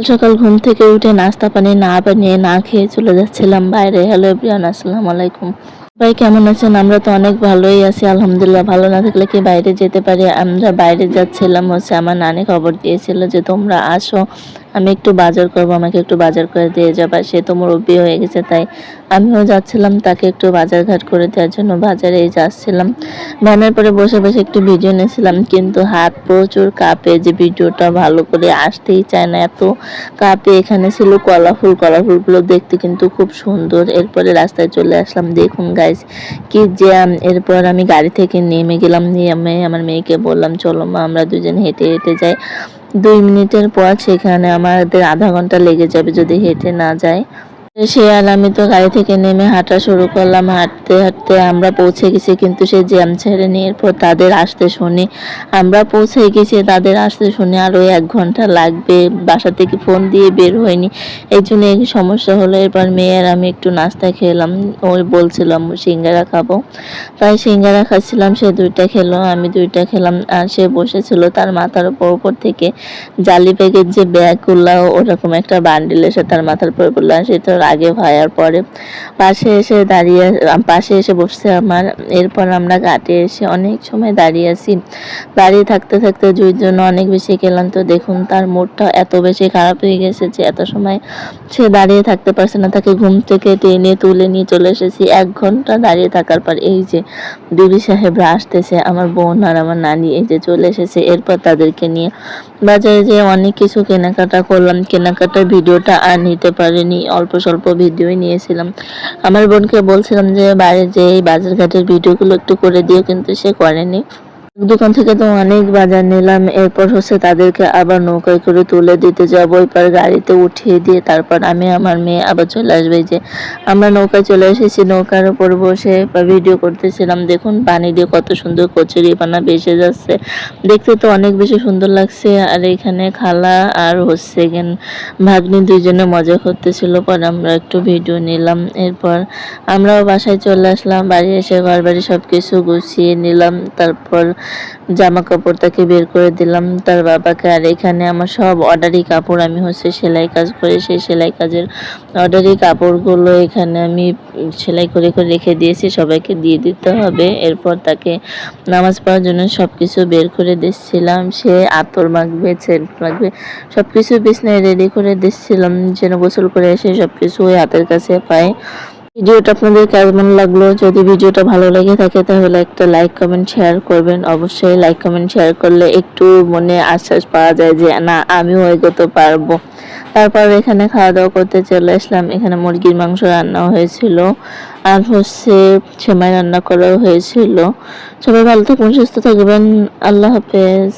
সকাল সকাল ঘুম থেকে উঠে নাস্তা পানি না বানিয়ে না খেয়ে চলে যাচ্ছিলাম বাইরে। হ্যালো এভরিওয়ান আসসালামু আলাইকুম। ভাই কেমন আছেন? আমরা তো অনেক ভালোই আছি, আলহামদুলিল্লাহ। ভালো না থাকলে কি বাইরে যেতে পারি? আমরা বাইরে যাচ্ছিলাম, হচ্ছে আমার নানি খবর দিয়েছিল যে তোমরা আসো। আমি একটু বাজার করব, আমাকে একটু বাজার করে দিয়ে যাবা। সে তো মুরব্বী হয়ে গেছে, তাই আমিও যাচ্ছিলাম তাকে একটু বাজার ঘাট করে দেওয়ার জন্য বাজারে যাচ্ছিলাম। ভ্যানের পরে বসে বসে একটু ভিডিও নিয়েছিলাম, কিন্তু হাত প্রচুর কাপে, যে ভিডিওটা ভালো করে আসতেই চায় না। এত কাপে এখানে ছিল কলাফুল, কলাফুলগুলো দেখতে কিন্তু খুব সুন্দর। এরপরে রাস্তায় চলে আসলাম, দেখুন গাইস কি জ্যাম। এরপর আমি গাড়ি থেকে নেমে গেলাম, নেমে আমার মেয়েকে বললাম, চলো মা, আমরা দুজন হেঁটে হেঁটে যাই। দুই মিনিটের পর সেখানে আমাদের আধা ঘণ্টা লেগে যাবে যদি হেঁটে না যায়। আর আমি তো গাড়ি থেকে নেমে হাঁটা শুরু করলাম। হাঁটতে হাঁটতে আমরা পৌঁছে গেছি, কিন্তু সে জ্যাম ছেড়ে নিয়ে এরপর তাদের আসতে শুনি। আমরা পৌঁছে গেছি, তাদের আসতে শুনি আরও এক ঘণ্টা লাগবে। বাসা থেকে ফোন দিয়ে বের হয়নি। এই জন্য সমস্যা হলো। এরপর মেয়ের আমি একটু নাস্তা খেলাম। ওই বলছিলাম, সিঙ্গারা খাব। তাই সিঙ্গারা খাচ্ছিলাম, সে দুইটা খেলো, আমি দুইটা খেলাম। আর সে বসেছিল তার মাথার উপর উপর থেকে জালি ব্যাগের যে ব্যাগগুলো, ওরকম একটা বান্ডিল এসে তার মাথার উপর আর সে তো আগে ভাইয়ার পরে। পাশে এসে দাঁড়িয়ে, পাশে এসে বসছে আমার। এরপর আমরা ঘাটে এসে অনেক সময় দাঁড়িয়ে আছি। দাঁড়িয়ে থাকতে থাকতে জুইর জন্য অনেক বেশি গেলাম তো দেখুন, তার মুডটা এত বেশি খারাপ হয়ে গেছে যে এত সময় সে দাঁড়িয়ে থাকতে পারছে না। তাকে ঘুম থেকে টেনে তুলে নিয়ে চলে এসেছি। এক ঘণ্টা দাঁড়িয়ে থাকার পর এই যে বিবি সাহেবরা আসতেছে, আমার বোন আর আমার নানি এই যে চলে এসেছে। এরপর তাদেরকে নিয়ে বাজারে যে অনেক কিছু কেনাকাটা করলাম। কেনাকাটার ভিডিওটা আর নিতে পারিনি। অল্প স্বল্প ভিডিওই নিয়েছিলাম। আমার বোনকে বলছিলাম যে, বাইরে যে এই বাজারঘাটের ভিডিওগুলো একটু করে দিও। কিন্তু সে করেনি। দোকান থেকে তো অনেক বাজার নিলাম, এরপর হচ্ছে তাদেরকে আবার নৌকায় করে তুলে দিতে যাব। এরপর গাড়িতে উঠিয়ে দিয়ে তারপর আমি আমার মেয়ে আবার চলে আসবে। যে আমরা নৌকায় চলে এসেছি, নৌকার উপর বসে ভিডিও করতেছিলাম। দেখুন পানি দিয়ে কত সুন্দর কচুরি পানা ভেসে যাচ্ছে। দেখতে তো অনেক বেশি সুন্দর লাগছে। আর এখানে খালা আর হচ্ছে গেন ভাগ্নি দুইজনে মজা করতেছিল। পর আমরা একটু ভিডিও নিলাম। এরপর আমরাও বাসায় চলে আসলাম। বাড়ি এসে ঘর বাড়ি সব কিছু গুছিয়ে নিলাম। তারপর জামা কাপড় তাকে বের করে দিলাম। তার বাবাকে, আর এখানে আমার সব অর্ডারি কাপড়, আমি হচ্ছে সেলাই কাজ করে সেই সেলাই কাজের অর্ডারি কাপড়গুলো এখানে আমি সেলাই করে করে রেখে দিয়েছি, সবাইকে দিয়ে দিতে হবে। এরপর তাকে নামাজ পড়ার জন্য সব কিছু বের করে দিচ্ছিলাম। সে আতর মাখবে সেন্ট মাখবে সব কিছু বিছনায় রেডি করে দিচ্ছিলাম, যেন গোসল করে এসে সব কিছু ওই হাতের কাছে পায়। ভিডিওটা আপনাদের কেমন লাগল? যদি ভিডিওটা ভালো লেগে থাকে, তাহলে একটা লাইক কমেন্ট শেয়ার করবেন। অবশ্যই লাইক কমেন্ট শেয়ার করলে একটু মনে আশ্বাস পাওয়া যায় যে, না, আমিও এগোতে পারব। তারপর এখানে খাওয়া দাওয়া করতে চলে আসলাম। এখানে মুরগির মাংস রান্না হয়েছিল। আর হচ্ছে সেমাই রান্না করাও হয়েছিল। সবাই ভালো থাকবেন সুস্থ থাকবেন। আল্লাহ হাফেজ।